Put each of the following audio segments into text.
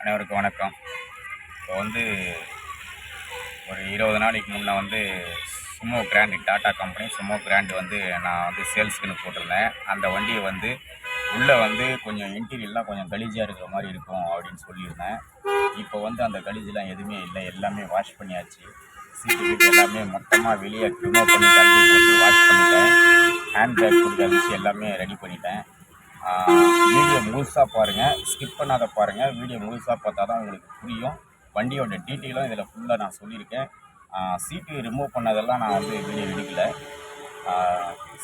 அனைவருக்கும் வணக்கம். இப்போ வந்து ஒரு இருபது நாளைக்கு முன்னே வந்து Sumo grand Tata company Sumo grand வந்து நான் வந்து சேல்ஸ்க்குன்னு போட்டிருந்தேன். அந்த வண்டியை வந்து உள்ளே வந்து கொஞ்சம் இன்டீரியர்லாம் கொஞ்சம் கலீஜாக இருக்கிற மாதிரி இருக்கும் அப்படின்னு சொல்லியிருந்தேன். இப்போ வந்து அந்த கலீஜெலாம் எதுவுமே இல்லை எல்லாமே வாஷ் பண்ணியாச்சு. சீட்டு எல்லாமே மொத்தமாக வெளியே ரிமூவ் பண்ணி கழுவி போட்டு வாஷ் பண்ணிட்டேன். ஹேண்ட் பேக் கொடுக்க எல்லாமே ரெடி பண்ணிட்டேன். வீடியோ முழுசாக பாருங்கள் ஸ்கிப் பண்ணாத பாருங்கள் வீடியோ முழுசாக பார்த்தா தான் உங்களுக்கு புரியும். வண்டியோட டீட்டெயிலும் இதில் ஃபுல்லாக நான் சொல்லியிருக்கேன். சீட்டு ரிமூவ் பண்ணதெல்லாம் நான் வந்து வீடியோ எடுக்கல.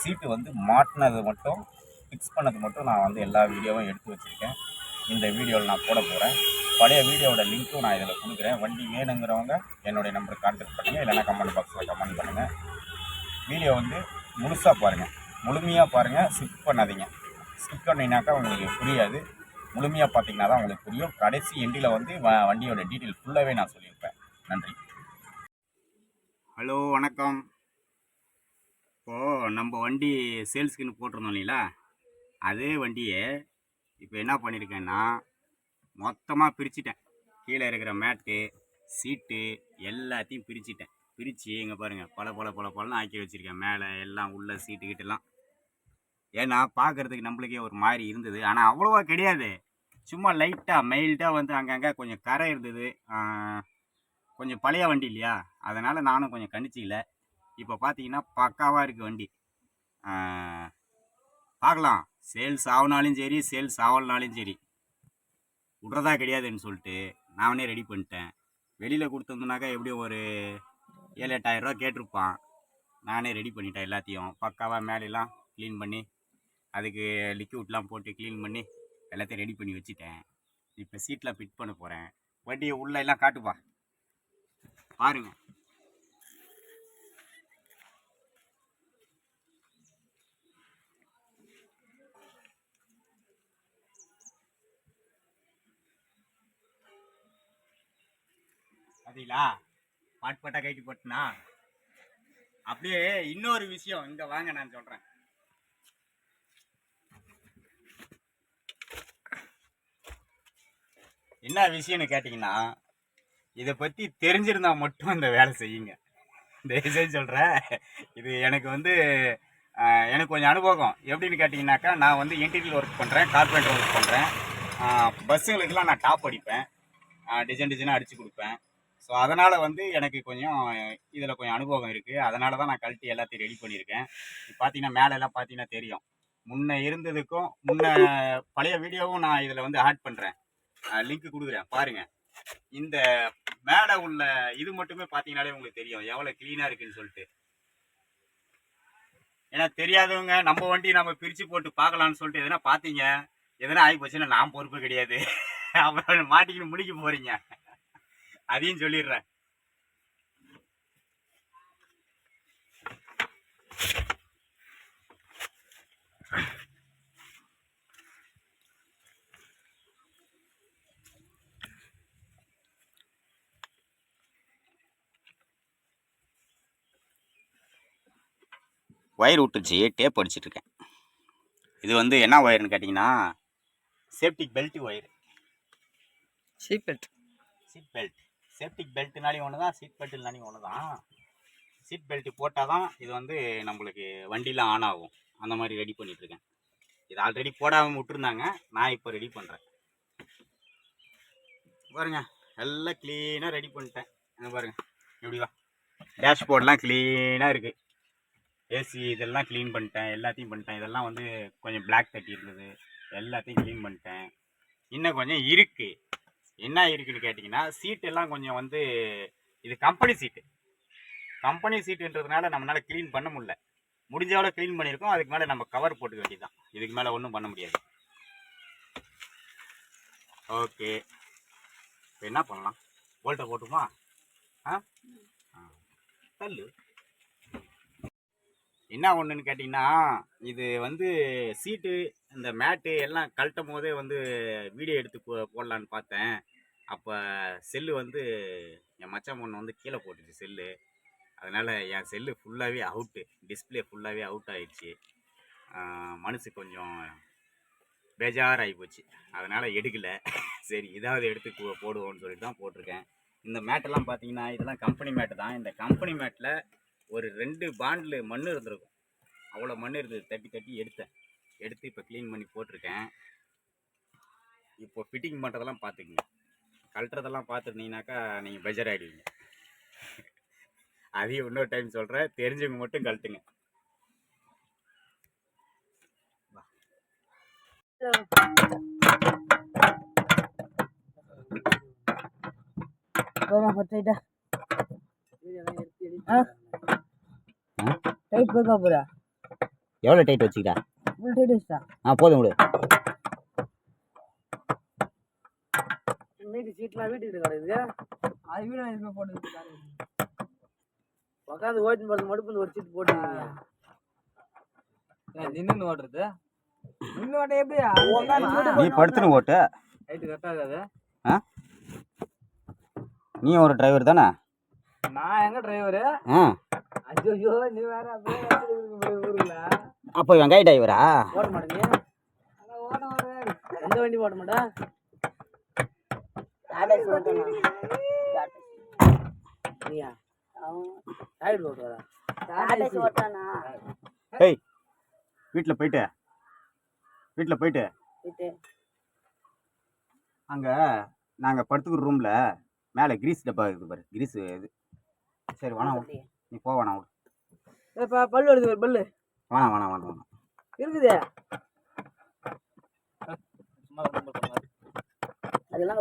சீட்டு வந்து மாட்டினது மட்டும் ஃபிக்ஸ் பண்ணது மட்டும் நான் வந்து எல்லா வீடியோவும் எடுத்து வச்சுருக்கேன். இந்த வீடியோவில் நான் போட போகிறேன் பழைய வீடியோவோட லிங்க்கும் நான் இதில் கொடுக்குறேன். வண்டி வேணுங்கிறவங்க என்னுடைய நம்பருக்கு கான்டாக்ட் பண்ணுங்கள் இல்லைன்னா கமெண்ட் பாக்ஸில் கமெண்ட் பண்ணுங்கள் வீடியோ வந்து முழுசாக பாருங்கள் முழுமையாக பாருங்கள் ஸ்கிப் பண்ணாதீங்க. ஸ்கிப் பண்ணினாக்கா உங்களுக்கு புரியாது. முழுமையாக பார்த்தீங்கன்னா தான் உங்களுக்கு புரியும். கடைசி எண்டில் வந்து வ வண்டியோட டீட்டெயில் ஃபுல்லாகவே நான் சொல்லியிருப்பேன். நன்றி. ஹலோ வணக்கம். இப்போது நம்ம வண்டி சேல்ஸ்க்குன்னு போட்டிருந்தோம் இல்லைங்களா? அதே வண்டியை இப்போ என்ன பண்ணியிருக்கேன்னா மொத்தமாக பிரிச்சுட்டேன். கீழே இருக்கிற மேட்டு சீட்டு எல்லாத்தையும் பிரிச்சுட்டேன். பிரித்து இங்கே பாருங்கள் பல பல பல பழம் ஆக்கி வச்சுருக்கேன். மேலே எல்லாம் உள்ள சீட்டு கிட்டலாம் ஏன்னா பார்க்குறதுக்கு நம்மளுக்கே ஒரு மாதிரி இருந்தது. ஆனால் அவ்வளோவா கிடையாது. சும்மா லைட்டாக மைல்டாக வந்து அங்கங்கே கொஞ்சம் கரை இருந்தது. கொஞ்சம் பழைய வண்டி இல்லையா? அதனால் நானும் கொஞ்சம் கணிச்சிக்கல. இப்போ பார்த்தீங்கன்னா பக்காவாக இருக்குது வண்டி. பார்க்கலாம் சேல்ஸ் ஆகுனாலும் சரி சேல்ஸ் ஆகலனாலும் சரி. விட்றதா கிடையாதுன்னு சொல்லிட்டு நானே ரெடி பண்ணிட்டேன். வெளியில் கொடுத்தோம்னாக்கா எப்படியும் ஒரு ஏழு எட்டாயிரம் ரூபா கேட்டிருப்பான். நானே ரெடி பண்ணிட்டேன் எல்லாத்தையும். பக்காவாக மேலெல்லாம் க்ளீன் பண்ணி அதுக்கு லிக்யூட்லாம் போட்டு க்ளீன் பண்ணி எல்லாத்தையும் ரெடி பண்ணி வச்சுட்டேன். இப்போ சீட்டில் ஃபிட் பண்ண போகிறேன் வண்டியை உள்ள எல்லாம் காட்டுப்பா பாருங்க. பார்த்தீங்களா பாட் பாட்டாக கைட்டு போட்டுனா. அப்படியே இன்னொரு விஷயம் இங்கே வாங்க நான் சொல்கிறேன் என்ன விஷயம்னு கேட்டிங்கன்னா இதை பற்றி தெரிஞ்சிருந்தா மட்டும் இந்த வேலை செய்யுங்க. தயவுசெய்து சொல்கிறேன் இது எனக்கு வந்து எனக்கு கொஞ்சம் அனுபவம். எப்படின்னு கேட்டிங்கனாக்கா நான் வந்து இன்டீரியல் ஒர்க் பண்ணுறேன் கார்பெண்டர் ஒர்க் பண்ணுறேன் பஸ்ஸுங்களுக்கெல்லாம் நான் டாப் அடிப்பேன். டிசைன் டிசைனாக அடித்து கொடுப்பேன். ஸோ அதனால் வந்து எனக்கு கொஞ்சம் இதில் கொஞ்சம் அனுபவம் இருக்குது அதனால தான் நான் கழட்டி எல்லாத்தையும் ரெடி பண்ணியிருக்கேன். பார்த்தீங்கன்னா பார்த்தீங்கன்னா மேலெல்லாம் பார்த்தீங்கன்னா தெரியும். முன்ன இருந்ததுக்கும் முன்ன பழைய வீடியோவும் நான் இதில் வந்து ஆட் பண்ணுறேன் லிங்க் கொடுக்குறேன். பாருங்கள் இந்த மேடை உள்ள இது மட்டுமே பார்த்தீங்கன்னாலே உங்களுக்கு தெரியும். எவ்வளோ க்ளீனாக இருக்குன்னு சொல்லிட்டு. ஏன்னா தெரியாதவங்க நம்ம வண்டி நம்ம பிரித்து போட்டு பார்க்கலான்னு சொல்லிட்டு எதனா பார்த்தீங்க எதனா ஆகி போச்சுன்னா நான் பொறுப்பு கிடையாது. அப்புறம் மாட்டிக்கிட்டு முடிக்க போகிறீங்க அதையும் சொல்லிடுறேன். ஒயர் விட்டுச்சு டேப் அடிச்சிட்டு இருக்கேன் இது வந்து என்ன ஒயர்னு கேட்டிங்கன்னா சேஃப்டிக் belt wire seat belt seat belt சேஃப்டிக் பெல்ட்னாலையும் ஒன்று தான் சீட் பெல்ட்னாலையும் ஒன்று தான் சீட் பெல்ட் போட்டால் தான் இது வந்து நம்மளுக்கு வண்டிலாம் ஆன் ஆகும். அந்த மாதிரி ரெடி பண்ணிகிட்ருக்கேன் இது ஆல்ரெடி போடாமல் விட்டுருந்தாங்க நான் இப்போ ரெடி பண்ணுறேன் பாருங்க எல்லாம் க்ளீனாக ரெடி பண்ணிட்டேன். அங்க பாருங்க இப்படி தான் டேஷ்போர்ட்லாம் க்ளீனாக இருக்குது ஏசி இதெல்லாம் க்ளீன் பண்ணிட்டேன் எல்லாத்தையும் பண்ணிட்டேன். இதெல்லாம் வந்து கொஞ்சம் பிளாக் தட்டி இருந்தது. எல்லாத்தையும் க்ளீன் பண்ணிட்டேன். இன்னும் கொஞ்சம் இருக்குது என்ன இருக்குன்னு கேட்டிங்கன்னா சீட்டெல்லாம் கொஞ்சம் வந்து இது கம்பெனி சீட்டு கம்பெனி சீட்டுன்றதுனால நம்மளால் க்ளீன் பண்ண முடில முடிஞ்சவளோ க்ளீன் பண்ணியிருக்கோம். அதுக்கு மேலே நம்ம கவர் போட்டுக்க வேண்டியதுதான். இதுக்கு மேலே ஒன்றும் பண்ண முடியாது. ஓகே இப்போ என்ன பண்ணலாம்? போல்ட்டை போட்டுமா ஆ? ஆ. தள்ளு. என்ன ஒன்றுன்னு கேட்டிங்கன்னா இது வந்து சீட்டு இந்த மேட்டு எல்லாம் கழட்டும் போதே வந்து வீடியோ எடுத்து போ போடலான்னு பார்த்தேன். அப்போ செல்லு வந்து என் மச்சான் பொண்ணு வந்து கீழே போட்டுச்சு செல்லு. அதனால் என் செல்லு ஃபுல்லாகவே அவுட்டு டிஸ்பிளே ஃபுல்லாகவே அவுட் ஆயிடுச்சு. மனசு கொஞ்சம் பேஜாராகி போச்சு. அதனால் எடுக்கலை. சரி இதாவது எடுத்து போடுவோன்னு போடுவோம்னு சொல்லிட்டு தான் போட்டிருக்கேன். இந்த மேட்டெல்லாம் பார்த்தீங்கன்னா இதெல்லாம் கம்பெனி மேட்டு தான். இந்த கம்பெனி மேட்டில் ஒரு ரெண்டு பாண்டில் மண் இருந்திருக்கும். அவ்வளோ மண் இருந்தது. தட்டி தட்டி எடுத்தேன். எடுத்து இப்போ க்ளீன் பண்ணி போட்டிருக்கேன். இப்போ ஃபிட்டிங் பண்ணுறதெல்லாம் பார்த்துக்குங்க. கழட்டுறதெல்லாம் பார்த்துருந்தீங்கன்னாக்கா நீங்கள் பெஜர் ஆகிடுவீங்க அதையும் இன்னொரு டைம் சொல்கிறேன் தெரிஞ்சவங்க மட்டும் கழட்டுங்க. போமா பத்தைட்டா டைட் போதா போறா எவ்வளோ டைட் வச்சுக்கிட்டா ஃபுல் டைட் வச்சா ஆ போதும் விடு. மீதி சீட்லாம் வீட்டுக்கு கிடக்குது அது வீடு எதுவுமே போட்டு உட்காந்து ஓட்டின்னு போகிறது மட்டும் ஒரு சீட் போட்டுருக்கீங்க நின்று ஓட்டுறது? நின்று ஓட்ட எப்படியா நீ படுத்துன்னு ஓட்டு. ரைட்டு கரெக்டாகாது நீ ஒரு டிரைவர் தானே? நான் எங்க டிரைவரு ஆ. ஐயோ நீ வேற ஊருல. அப்போ வெங்காய டிரைவரா? ஓட்ட மாட்டேங்க. ஓட எந்த வண்டி ஓட்ட மாட்டா? நீயா? டைட் ஓட்டுவாரா ஏய் வீட்டில் போயிட்டு. வீட்டில் போயிட்டு. அங்கே நாங்கள் படுத்துக்கிற ரூமில் மேலே கிரீஸ் டப்பா இருக்குது பாரு. கிரீஸ் இது. சரி வேணாம் விடு. நீ போ வேணாம் விடு. இப்போ பல்லு வருது ஒரு பல்லு. வேணாம் வேணாம் வேணாம் வேணாம். இருக்குது. அதெல்லாம்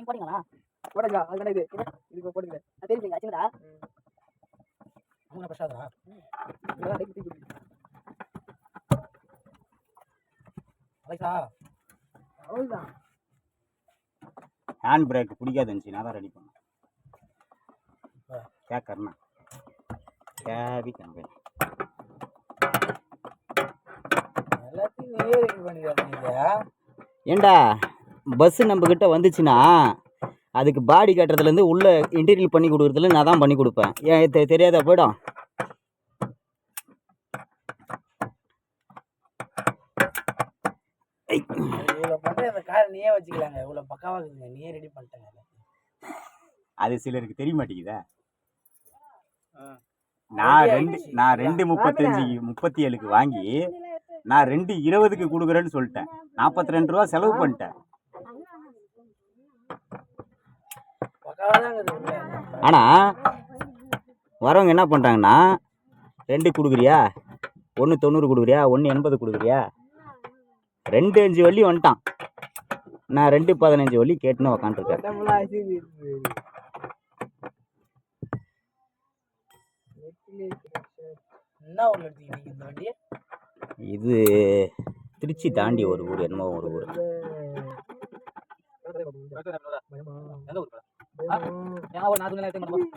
போட்டீங்களா? போடுங்க அது இது இதுக்கு போடுங்க தெரியுங்க ஆச்சுங்களா பிரசாதா ஹேண்ட் பிரேக் பிடிக்காது இருந்துச்சு நான் தான் ரெடி பண்ணேன். கேக்கர்னா கேபி கம்பெனி ஏண்டா பஸ்ஸு நம்மக்கிட்ட வந்துச்சுன்னா அதுக்கு பாடி கட்டுறதுலேருந்து உள்ளே இன்டீரியல் பண்ணி கொடுக்குறதுல நான் தான் பண்ணி கொடுப்பேன். ஏன் தெரியாத போய்டும்? காரை நீயே வச்சுக்கலாங்க. இவ்வளோ பக்காவாக இருக்குங்க நீயே ரெடி பண்ணிட்டேங்க அது சிலருக்கு தெரிய மாட்டேங்குதா? நான் ரெண்டு நான் ரெண்டு முப்பத்தஞ்சு முப்பத்தி ஏழுக்கு வாங்கி நான் ரெண்டு இருபதுக்கு கொடுக்குறேன்னு சொல்லிட்டேன். நாற்பத்தி ரெண்டு ரூபா செலவு பண்ணிட்டேன். ஆனால் வரவங்க என்ன பண்ணுறாங்கன்னா ரெண்டு கொடுக்குறியா? ஒன்று தொண்ணூறு கொடுக்குறியா? ஒன்று எண்பது கொடுக்குறியா? ரெண்டு அஞ்சு வள்ளி வந்துட்டான். நான் ரெண்டு பதினஞ்சு வள்ளி கேட்டுன்னு உக்காந்துருக்கேன். இது திருச்சி தாண்டி ஒரு ஊர் என்னமோ ஒரு ஊர். எந்த ஊர் ஏன் ஒரு நாலு நேரத்தை மட்டும்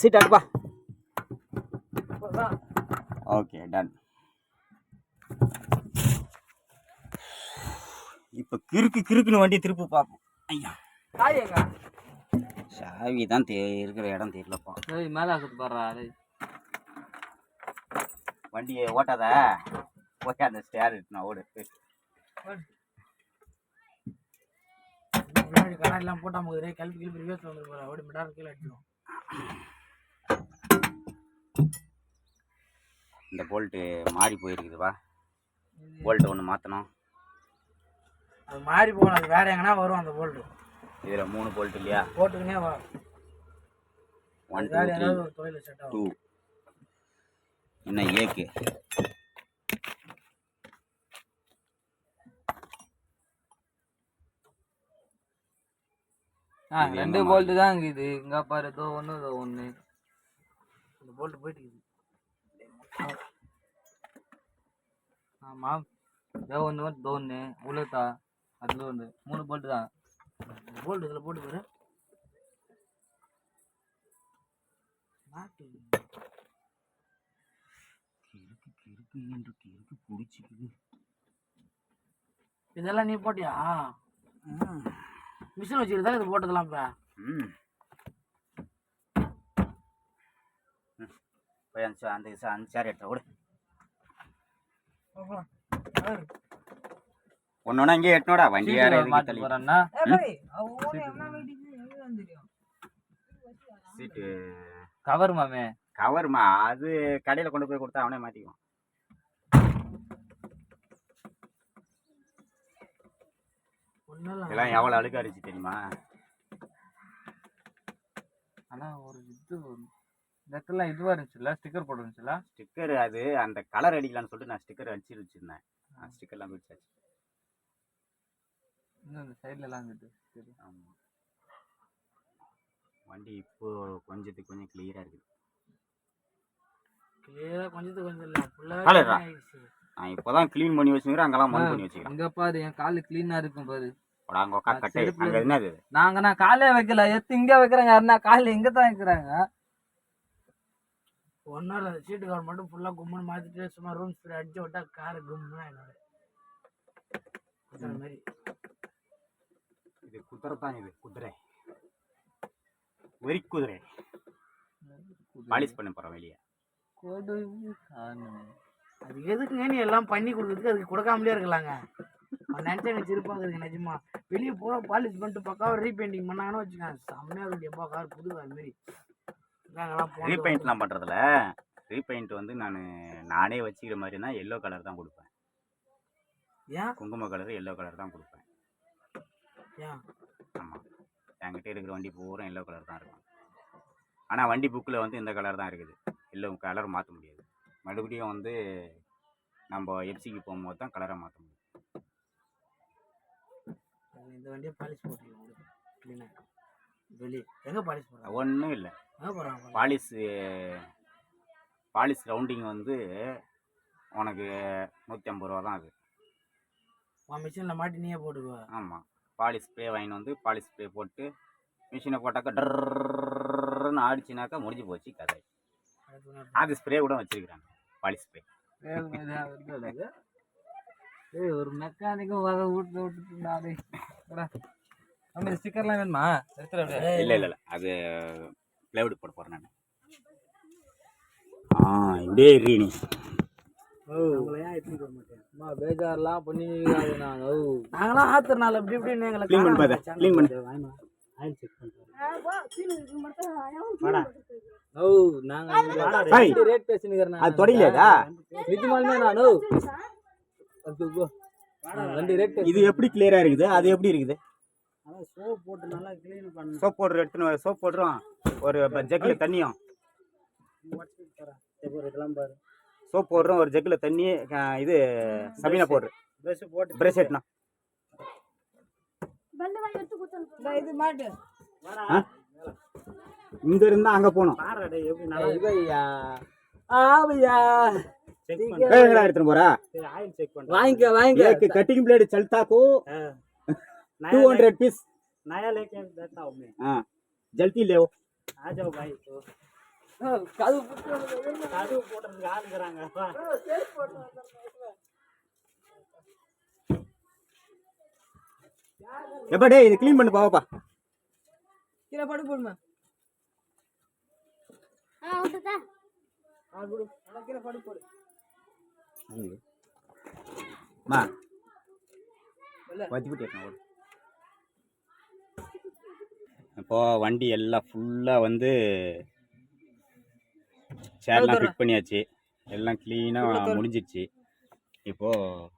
சீட் அடுப்பா ஓகே டன் இப்போ கிறுக்கு கிறுக்குன்னு வண்டி திருப்பி பார்ப்போம். ஐயா. சாவி தான் தே இருக்கிற இடம் தெரியலப்பா. மேல ஆக்குது பாறா டேய். வண்டியை ஓட்டாத. போய் அந்த ஸ்டேர் நான் ஓடு. முன்னாடி கண்ணாடிலாம் போட்டால் போகுது கிளம்பி கிளம்பி ரிவர்ஸ் வந்து போகிறேன் ஓடி மிட்டார் கீழே அடிச்சிடும் இந்த போல்ட்டு மாறி போயிருக்குதுப்பா போல்ட்டு ஒன்று மாற்றணும் அது மாறி போகணும். அது வேற எங்கன்னா வரும் அந்த போல்ட்டு இதில் மூணு போல்ட் இல்லையா? போட்டுக்கினே வா. ஒன் டூ டூ என்ன ஏக்கு ரெண்டு போல்ட் தான் இருக்குது இங்க பாரு இதோ ஒன்று இதோ ஒன்று இந்த போல்ட்டு போயிட்டு இருக்குது. ஆமாம் இதோ ஒன்று இதோ ஒன்று உளுத்தா அதுல ஒன்று மூணு போல்ட்டு தான். போல்டு இதில் போட்டு பாரு. இதெல்லாம் நீ போட்டியா? மிஷின் வச்சுக்கிட்டு இது போட்டதெல்லாம் இப்போ ம். ம். போய் அந்த அந்த அந்த சேர் எடுத்து விடு ஒன்னொன்னா இங்கே எட்டனோடா வண்டி மாட்டி தள்ளி போறேன்னா. சீட்டு கவர் மாமே. கவர்மா? அது கடையில் கொண்டு போய் கொடுத்தா அவனே மாட்டிக்குவான் இதெல்லாம் எவ்வளோ அழுக்கா இருந்துச்சு தெரியுமா? ஆனா ஒரு இது நெக்கெல்லாம் இதுவா இருந்துச்சுல்ல? ஸ்டிக்கர் போட்டு இருந்துச்சுல்ல? ஸ்டிக்கர் அது அந்த கலர் அடிக்கலாம்னு சொல்லிட்டு நான் ஸ்டிக்கர் அடிச்சு வச்சிருந்தேன். ஸ்டிக்கர்லாம் பிடிச்சாச்சு. இன்னும் இந்த சைடுல எல்லாம் இருந்துட்டு ஆமாம் வண்டி இப்போ கொஞ்சத்துக்கு கொஞ்சம் கிளியராக இருக்குது. கிளியராக கொஞ்சத்துக்கு கொஞ்சம் இல்லை. ஃபுல்லாக? நான் இப்போ தான் க்ளீன் பண்ணி வச்சுக்கிறேன் அங்கெல்லாம் மண் பண்ணி வச்சுக்கிறேன். இங்க பாரு என் காலு கிளீனா இருக்கும் பாரு. உட்கா அது கட்டை அங்கே என்னது? நாங்க நான் காலே வைக்கல எத்து இங்க வைக்கிறாங்க யாருன்னா காலைல இங்க தான் வைக்கிறாங்க. அந்த சீட்டு கவர் மட்டும் ஃபுல்லாக கும்முன்னு மாற்றிட்டு சும்மா ரூம் ஸ்பீட் அடிச்சு விட்டா கார் கும்முன்னு என்னோட. மாதிரி. இது குதிரை தான் இது. குதிரை வெறி குதிரை. பாலிஷ் பண்ண போகிறோம் வெளியே. அது எதுக்குங்க நீ எல்லாம் பண்ணி கொடுக்குறதுக்கு அதுக்கு கொடுக்காமலே இருக்கலாங்க. நினச்சா எனக்கு சிரிப்பாக இருக்கு நிஜமா. வெளியே போகிற பாலிஷ் பண்ணிட்டு பக்காவா ரீபெயிண்டிங் பண்ணாங்கன்னு வச்சுக்கோங்க செம்மையாக இருக்கு எப்பா கார் புது கார் மாரி. ரீபெயிண்ட்லாம் பண்ணுறதுல ரீபெயிண்ட் வந்து நான் நானே வச்சுக்கிற மாதிரினா எல்லோ கலர் தான் கொடுப்பேன். ஏன்? குங்கும கலர் எல்லோ கலர் தான் கொடுப்பேன். ஏன்? ஆமாம் என்கிட்ட இருக்கிற வண்டி பூரா எல்லோ கலர் தான் இருக்கும். ஆனால் வண்டி புக்கில் வந்து இந்த கலர் தான் இருக்குது. எல்லோ கலர் மாற்ற முடியாது. மறுபடியும் வந்து நம்ம எப்சிக்கு போகும்போது தான் கலரை மாற்ற முடியும். இந்த வண்டியை பாலிஷ் போட்டுருக்கோம் க்ளீனாக வெளியே. எங்கே பாலிஷ் போடுறாங்க? ஒன்றும் இல்லை. எங்கே போடுறாங்க பாலிஸ் பாலிஸ் ரவுண்டிங் வந்து உனக்கு நூற்றி ஐம்பது ரூபா தான் அது. உன் மிஷினில் மாட்டி நீயே போட்டுக்குவ ஆமாம் பாலிஸ் ஸ்ப்ரே வாங்கிட்டு வந்து பாலிஸ் ஸ்ப்ரே போட்டு மிஷினை போட்டாக்கா டர்ன்னு ஆடிச்சுனாக்கா முடிஞ்சு போச்சு கதை அது ஸ்ப்ரே கூட வச்சிருக்கிறாங்க பாலிஸ் ஸ்ப்ரே ஏய் ஒரு மெக்கானிக்கும் வகை விட்டு விட்டுட்டு நம்ம ஸ்டிக்கர்லாம் வேணுமா? இல்லை இல்லை இல்லை. அது ப்ளைவுட் போட போகிறேன் நான். ஆ இப்படியே இரு நீ உங்களை ஏன் எடுத்துட்டு வர மாட்டேன்? அம்மா பேஜார்லாம் பண்ணி நான். ஓ. நாங்களாம் ஆத்துறனால இப்படி இப்படின்னு எங்களை க்ளீன் பண்ணி பாரு க்ளீன் பண்ணு. நாங்க ரேட் பேசினுக்கிறேன் அது நிஜமாலுமே நான். இது எப்படி கிளியராக இருக்குது? அது எப்படி இருக்குது? சோப் போட்டு நல்லா க்ளீன் பண்ணு. சோப் பவுடர் எடுத்துன்னு சோப் போடுறோம் ஒரு ஜக்கில் தண்ணியும். இதெல்லாம் பாரு. சோப் போடுறோம் ஒரு ஜக்கில் தண்ணி இது சபீனா பவுடர் ப்ரெஷ் போட்டு பிரஷ் எட்டணும் இது மாட்டு. இங்க இருந்தா அங்க ஐயா ஆவையா. எடுத்துட்டு போறா சரி ஆயில் செக் பண்ணுறேன் வாங்கிக்க एक வாங்கிக்க कटिंग ब्लेड चलता को टू हंड्रेड पीस नया लेके देता हूँ मैं हाँ जल्दी ले आ जाओ भाई तो கது காடு போடுறதுக்கு ஆள் இருக்கிறாங்க வா. எப்பா டேய் இது க்ளீன் பண்ணு பாவப்பா கீழே படு போடுமா கீழே படு போடு மா. இல்ல. வச்சுக்கிட்டு இருக்கேன் இப்போ வண்டி எல்லாம் ஃபுல்லாக வந்து சேர்லாம் ஃபிட் பண்ணியாச்சு. எல்லாம் க்ளீனாக முடிஞ்சிருச்சு. இப்போது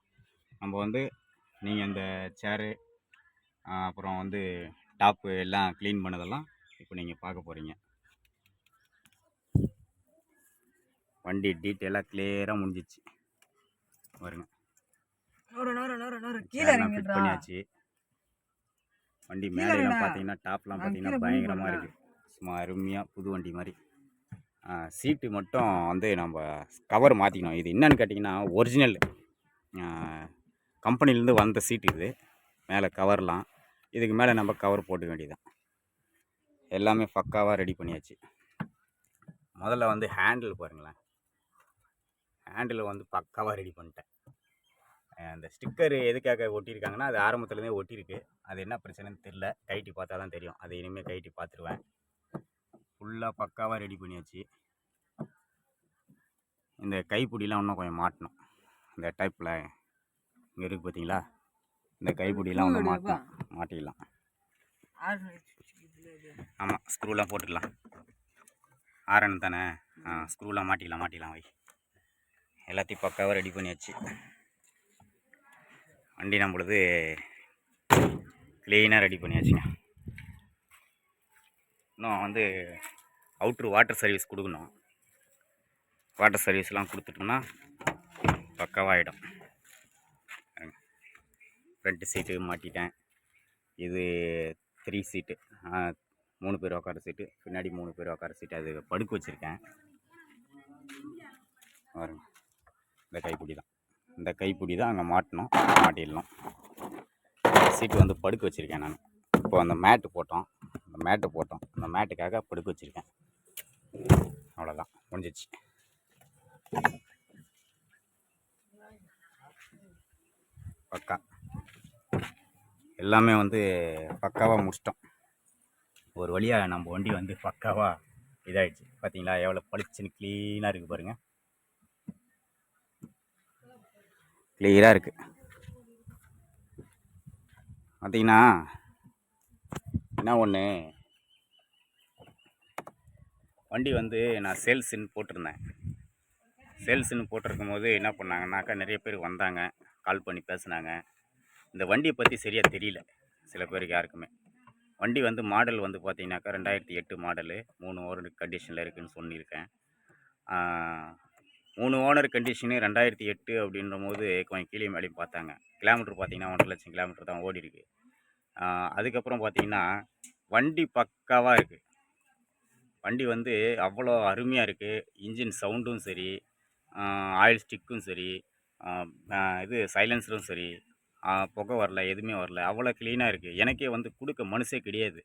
நம்ம வந்து நீங்கள் இந்த சேரு அப்புறம் வந்து டாப்பு எல்லாம் க்ளீன் பண்ணதெல்லாம் இப்போ நீங்கள் பார்க்க போகிறீங்க வண்டி டீட்டெயிலாக கிளியராக முடிஞ்சிச்சு. சேர்லாம் ஃபிட் பண்ணியாச்சு. வண்டி மேலேலாம் பார்த்தீங்கன்னா டாப்லாம் பார்த்தீங்கன்னா பயங்கரமாக இருக்குது சும்மா அருமையாக புது வண்டி மாதிரி. சீட்டு மட்டும் வந்து நம்ம கவர் மாற்றிக்கணும் இது என்னன்னு கேட்டிங்கன்னா ஒரிஜினல் கம்பெனிலேருந்து வந்த சீட் இது. மேலே கவர்லாம் இதுக்கு மேலே நம்ம கவர் போட்டுக்க வேண்டியதுதான். எல்லாமே பக்காவாக ரெடி பண்ணியாச்சு. முதல்ல வந்து ஹேண்டில் பாருங்களேன். ஹேண்டில் வந்து பக்காவாக ரெடி பண்ணிட்டேன். அந்த ஸ்டிக்கர் எதுக்காக ஒட்டியிருக்காங்கன்னா அது ஆரம்பத்துலேருந்தே ஒட்டியிருக்கு. அது என்ன பிரச்சனைன்னு தெரில கைட்டி பார்த்தா தான் தெரியும். அதை இனிமேல் கைட்டி பார்த்துருவேன். ஃபுல்லாக பக்காவாக ரெடி பண்ணியாச்சு. இந்த கைப்பிடிலாம் இன்னும் கொஞ்சம் மாட்டணும். இந்த டைப்பில் இங்கே இருக்குது பார்த்தீங்களா? இந்த கைப்பிடிலாம் ஒன்று மாட்டணும். மாட்டிக்கலாம். ஆமாம் ஸ்க்ரூலாம் போட்டுக்கலாம். ஆரன் தானே? ஆ ஸ்க்ரூலாம் மாட்டிக்கலாம் மாட்டிக்கலாம் வை. எல்லாத்தையும் பக்காவாக ரெடி பண்ணியாச்சு. வண்டி நம்மளது க்ளீனாக ரெடி பண்ணியாச்சுங்க. இன்னும் வந்து அவுட்ரு வாட்டர் சர்வீஸ் கொடுக்கணும். வாட்டர் சர்வீஸ்லாம் கொடுத்துட்டோம்னா பக்கவாகிடும் ஃப்ரண்ட்டு சீட்டு மாட்டிட்டேன். இது த்ரீ சீட்டு மூணு பேர் உட்கார சீட்டு பின்னாடி மூணு பேர் உட்கார சீட்டு அது படுக்க வச்சுருக்கேன். பாருங்க. இந்த கைப்பிடி தான். இந்த கைப்பிடி தான் அங்கே மாட்டணும் மாட்டிடணும் சீட்டு வந்து படுக்க வச்சுருக்கேன் நான். இப்போ அந்த மேட்டு போட்டோம். அந்த மேட்டு போட்டோம். அந்த மேட்டுக்காக படுக்க வச்சுருக்கேன். அவ்வளோதான் முடிஞ்சிச்சு பக்கா. எல்லாமே வந்து பக்காவாக முடிச்சிட்டோம். ஒரு வழியாக நம்ம வண்டி வந்து பக்காவாக இதாகிடுச்சு பார்த்தீங்களா எவ்வளோ பளிச்சுன்னு க்ளீனாக இருக்குது பாருங்கள் கிளியராக இருக்குது பார்த்தீங்கன்னா என்ன ஒன்று வண்டி வந்து நான் சேல்ஸுன்னு போட்டிருந்தேன். சேல்ஸுன்னு போட்டிருக்கும் போது என்ன பண்ணாங்கன்னாக்கா நிறைய பேர் வந்தாங்க கால் பண்ணி பேசுனாங்க. இந்த வண்டியை பற்றி சரியாக தெரியல சில பேருக்கு யாருக்குமே. வண்டி வந்து மாடல் வந்து பார்த்தீங்கன்னாக்கா ரெண்டாயிரத்தி எட்டு மாடலு மூணு ஓனர் கண்டிஷனில் இருக்குதுன்னு சொல்லியிருக்கேன். மூணு ஓனர் கண்டிஷனு ரெண்டாயிரத்தி எட்டு அப்படின்ற போது கொஞ்சம் கீழே மேலேயும் பார்த்தாங்க. கிலோமீட்டர் பார்த்தீங்கன்னா ஒன்றரை லட்சம் கிலோமீட்டர் தான் ஓடி இருக்கு. அதுக்கப்புறம் பார்த்தீங்கன்னா வண்டி பக்காவாக இருக்குது வண்டி வந்து அவ்வளோ அருமையாக இருக்குது இன்ஜின் சவுண்டும் சரி ஆயில் ஸ்டிக்கும் சரி இது சைலன்சரும் சரி புகை வரல எதுவுமே வரல. அவ்வளோ க்ளீனாக இருக்குது எனக்கே வந்து கொடுக்க மனசே கிடையாது.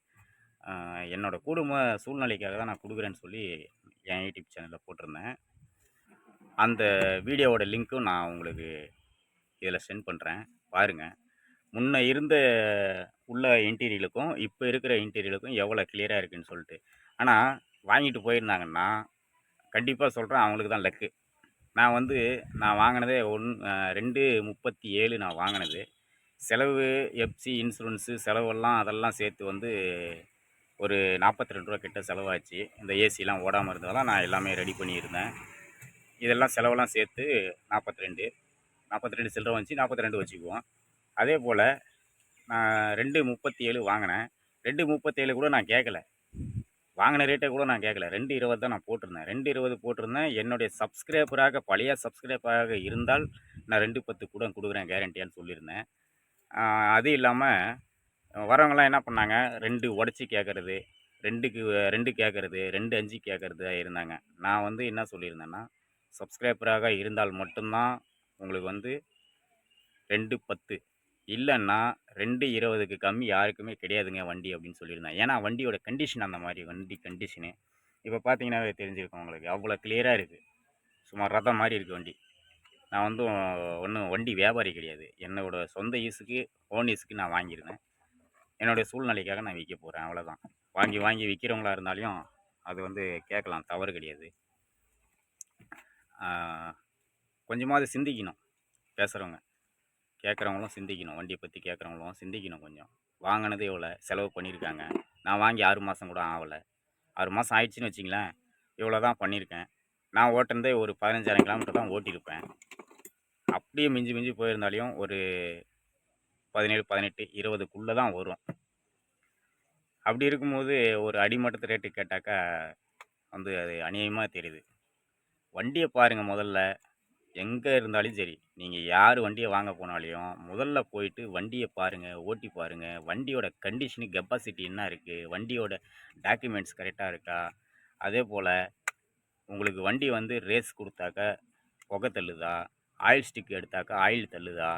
என்னோடய குடும்ப சூழ்நிலைக்காக தான் நான் கொடுக்குறேன்னு சொல்லி என் யூடியூப் சேனலில் போட்டிருந்தேன். அந்த வீடியோவோட லிங்க்கும் நான் உங்களுக்கு இதில் சென்ட் பண்ணுறேன். பாருங்கள் முன்ன இருந்த உள்ள இன்டீரியலுக்கும் இப்போ இருக்கிற இன்டீரியலுக்கும் எவ்வளோ கிளியராக இருக்குன்னு சொல்லிட்டு. ஆனால் வாங்கிட்டு போயிருந்தாங்கன்னா கண்டிப்பாக சொல்கிறேன் அவங்களுக்கு தான் லக்கு நான் வந்து நான் வாங்கினதே ஒன் ரெண்டு முப்பத்தி ஏழு நான் வாங்கினது. செலவு எஃப்சி இன்சூரன்ஸு செலவெல்லாம் அதெல்லாம் சேர்த்து வந்து ஒரு நாற்பத்தி ரெண்டு ரூபா கிட்ட செலவாச்சு. இந்த ஏசிலாம் ஓடாமல் இருந்ததெல்லாம் நான் எல்லாமே ரெடி பண்ணியிருந்தேன். இதெல்லாம் செலவெல்லாம் சேர்த்து நாற்பத்தி ரெண்டு நாற்பத்தி ரெண்டு சில்லறை வந்துச்சு நாற்பத்தி ரெண்டு வச்சுக்குவோம். அதே போல் நான் ரெண்டு முப்பத்தி ஏழு வாங்கினேன். ரெண்டு முப்பத்தேழு கூட நான் கேட்கல வாங்கின ரேட்டை கூட நான் கேட்கல ரெண்டு இருபது தான் நான் போட்டிருந்தேன். ரெண்டு இருபது போட்டிருந்தேன். என்னுடைய சப்ஸ்கிரைபராக பழைய சப்ஸ்கிரைபராக இருந்தால் நான் ரெண்டு பத்து கூட கொடுக்குறேன் கேரண்டியான்னு சொல்லியிருந்தேன். அது இல்லாமல் வரவங்களாம் என்ன பண்ணாங்க? ரெண்டு உடச்சி கேட்குறது ரெண்டுக்கு ரெண்டு கேட்குறது ரெண்டு அஞ்சு கேட்குறது இருந்தாங்க. நான் வந்து என்ன சொல்லியிருந்தேன்னா சப்ஸ்கிரைபராக இருந்தால் மட்டும்தான் உங்களுக்கு வந்து ரெண்டு பத்து. இல்லைன்னா ரெண்டு இருபதுக்கு கம்மி யாருக்குமே கிடையாதுங்க வண்டி அப்படின்னு சொல்லியிருந்தேன். ஏன்னா வண்டியோட கண்டிஷன் அந்த மாதிரி வண்டி கண்டிஷனு இப்போ பார்த்தீங்கன்னாவே தெரிஞ்சிருக்கும் உங்களுக்கு. அவ்வளோ கிளியராக இருக்குது சும்மா ரதம் மாதிரி இருக்குது வண்டி. நான் வந்து ஒன்றும் வண்டி வியாபாரி கிடையாது. என்னோட சொந்த யூஸுக்கு ஓன் யூஸுக்கு நான் வாங்கியிருந்தேன். என்னுடைய சூழ்நிலைக்காக நான் விற்க போகிறேன் அவ்வளோதான் வாங்கி வாங்கி விற்கிறவங்களா இருந்தாலையும் அது வந்து கேட்கலாம். தவறு கிடையாது. கொஞ்சமாவது சிந்திக்கணும். பேசுகிறவங்க கேட்குறவங்களும் சிந்திக்கணும். வண்டியை பற்றி கேட்குறவங்களும் சிந்திக்கணும் கொஞ்சம். வாங்கினது எவ்வளோ செலவு பண்ணியிருக்காங்க. நான் வாங்கி ஆறு மாதம் கூட ஆகலை. ஆறு மாதம் ஆயிடுச்சுன்னு வச்சிங்களேன் இவ்வளோ தான் பண்ணியிருக்கேன். நான் ஓட்டுனதே ஒரு பதினஞ்சாயிரம் கிலோமீட்டர் தான் ஓட்டியிருப்பேன். அப்படியே மிஞ்சி மிஞ்சி போயிருந்தாலையும் ஒரு பதினேழு பதினெட்டு இருபதுக்குள்ளே தான் வரும். அப்படி இருக்கும்போது ஒரு அடிமட்டத்து ரேட்டு கேட்டாக்கா வந்து அது அநியாயமாக தெரியுது. வண்டியை பாருங்கள் முதல்ல. எங்கே இருந்தாலும் சரி நீங்கள் யார் வண்டியை வாங்க போனாலையும் முதல்ல போயிட்டு வண்டியை பாருங்கள் ஓட்டி பாருங்கள் வண்டியோட கண்டிஷனு கெப்பாசிட்டி என்ன இருக்குது வண்டியோட டாக்குமெண்ட்ஸ் கரெக்டாக இருக்கா? அதே போல் உங்களுக்கு வண்டி வந்து ரேஸ் கொடுத்தாக்க புகை தள்ளுதா? ஆயில் ஸ்டிக் எடுத்தாக்கா ஆயில் தள்ளுதா?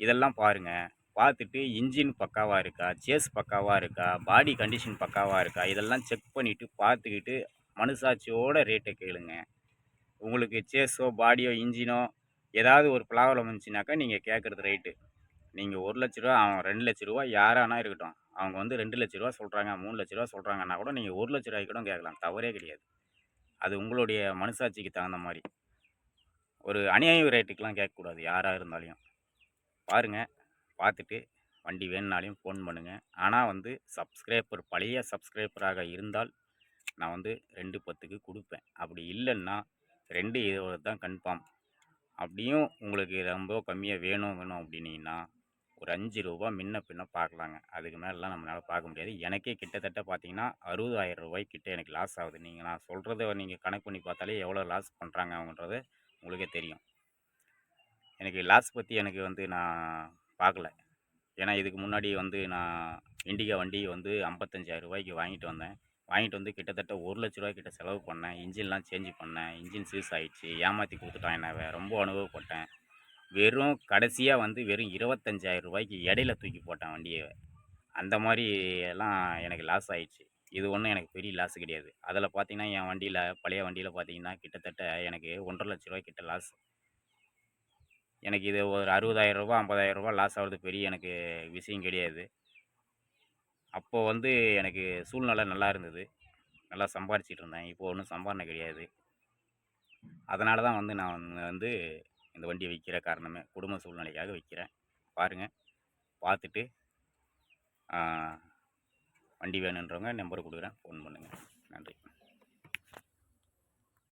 இதெல்லாம் பாருங்கள் பார்த்துட்டு இன்ஜின் பக்காவாக இருக்கா? சேஸ் பக்காவாக இருக்கா? பாடி கண்டிஷன் பக்காவாக இருக்கா? இதெல்லாம் செக் பண்ணிவிட்டு பார்த்துக்கிட்டு மனசாட்சியோட ரேட்டை கேளுங்கள் உங்களுக்கு சேஸோ பாடியோ இன்ஜினோ ஏதாவது ஒரு ப்ராப்ளம் இருந்துச்சுனாக்கா நீங்கள் கேட்குறது ரைட்டு நீங்கள் ஒரு லட்ச ரூபா அவன் ரெண்டு லட்ச ரூபா யாரானா இருக்கட்டும். அவங்க வந்து ரெண்டு லட்ச ரூபா சொல்கிறாங்க மூணு லட்ச ரூபா சொல்கிறாங்கன்னா கூட நீங்கள் ஒரு லட்ச ரூபாய்க்கு கூட கேட்கலாம். தவறே கிடையாது. அது உங்களுடைய மனசாட்சிக்கு தகுந்த மாதிரி. ஒரு அநியாய ரேட்டுக்கெலாம் கேட்கக்கூடாது யாராக இருந்தாலையும் பாருங்கள் பார்த்துட்டு வண்டி வேணுனாலையும் ஃபோன் பண்ணுங்கள் ஆனால் வந்து சப்ஸ்கிரைபர் பழைய சப்ஸ்கிரைபராக இருந்தால் நான் வந்து ரெண்டு பத்துக்கு கொடுப்பேன். அப்படி இல்லைன்னா ரெண்டு இருபது தான் கன்ஃபார்ம். அப்படியும் உங்களுக்கு ரொம்ப கம்மியாக வேணும் வேணும் அப்படின்னீங்கன்னா ஒரு அஞ்சு ரூபா முன்ன பின்ன பார்க்கலாங்க. அதுக்கு மேலெலாம் நம்மளால் பார்க்க முடியாது. எனக்கே கிட்டத்தட்ட பார்த்தீங்கன்னா அறுபதாயிரம் ரூபாய்க்கிட்ட எனக்கு லாஸ் ஆகுது. நீங்கள் நான் சொல்கிறத நீங்கள் கணக்கு பண்ணி பார்த்தாலே எவ்வளோ லாஸ் பண்ணுறாங்க அவங்கன்றது உங்களுக்கே தெரியும். எனக்கு லாஸ் பற்றி எனக்கு வந்து நான் பார்க்கல. ஏன்னா இதுக்கு முன்னாடி வந்து நான் இண்டிகா வண்டி வந்து ஐம்பத்தஞ்சாயிரம் ரூபாய்க்கு வாங்கிட்டு வந்தேன். வாங்கிட்டு வந்து கிட்டத்தட்ட ஒரு லட்ச ரூபா கிட்ட செலவு பண்ணேன். இன்ஜின்லாம் சேஞ்ச் பண்ணேன். இன்ஜின் சீஸ் ஆகிடுச்சு ஏமாற்றி கொடுத்துட்டான் என்ன. ரொம்ப அனுபவப்பட்டேன். வெறும் கடைசியாக வந்து வெறும் இருபத்தஞ்சாயிரம் ரூபாய்க்கு இடையில தூக்கி போட்டேன் வண்டியை. அந்த மாதிரி எல்லாம் எனக்கு லாஸ் ஆயிடுச்சு. இது ஒன்றும் எனக்கு பெரிய லாஸ் கிடையாது. அதில் பார்த்தீங்கன்னா என் வண்டியில் பழைய வண்டியில் பார்த்தீங்கன்னா கிட்டத்தட்ட எனக்கு ஒன்றரை லட்ச ரூபாய் கிட்ட லாஸ் எனக்கு இது ஒரு அறுபதாயிரம் ரூபா ஐம்பதாயிரம் ரூபா லாஸ் ஆகிறது பெரிய எனக்கு விஷயம் கிடையாது. அப்போது வந்து எனக்கு சூழ்நிலை நல்லா இருந்தது. நல்லா சம்பாரிச்சிட்டு இருந்தேன். இப்போது ஒன்றும் சம்பாரணை கிடையாது. அதனால தான் வந்து நான் வந்து இந்த வண்டியை விற்கிற காரணமே குடும்ப சூழ்நிலைக்காக விற்கிறேன் பாருங்கள் பார்த்துட்டு வண்டி வேணுன்றவங்க நம்பர் கொடுக்குறேன். ஃபோன் பண்ணுங்கள் நன்றி.